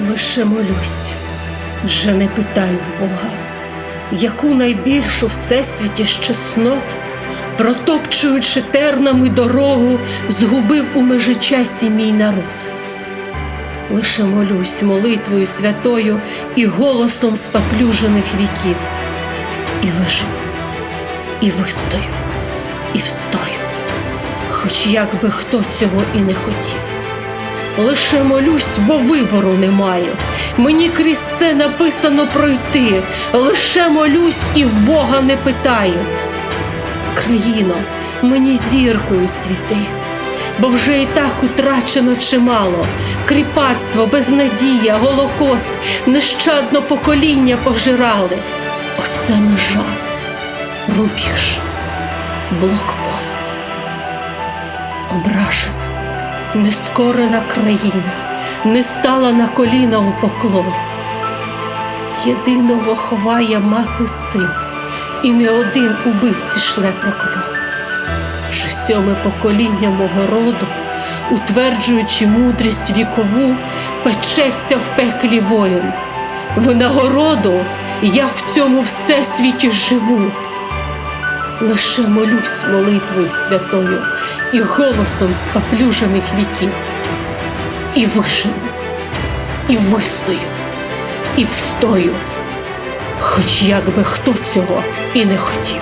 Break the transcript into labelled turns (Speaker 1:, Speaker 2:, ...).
Speaker 1: Лише молюсь, вже не питаю в Бога, яку найбільшу всесвіті з протопчуючи тернами дорогу, згубив у межичасі мій народ. Лише молюсь молитвою святою і голосом спаплюжених віків, і виживу, і вистою, і встою, хоч як би хто цього і не хотів. Лише молюсь, бо вибору не маю. Мені крізь це написано пройти. Лише молюсь і в Бога не питаю. Вкраїно, мені зіркою світи, бо вже і так утрачено чимало. Кріпацтво, безнадія, голокост, нещадно покоління пожирали. Оце межа, рубіж, блокпост. Ображена нескорена країна, не стала на коліна у поклон. Єдиного ховає мати син, і не один убивці шле прокльон. Вже сьоме покоління мого роду, утверджуючи мудрість вікову, печеться в пеклі воїн. Винагороду я в цьому всесвіті живу лише молюсь молитвою святою і голосом споплюжених віків. І виживу, і вистою, і встою, хоч як би хто цього і не хотів.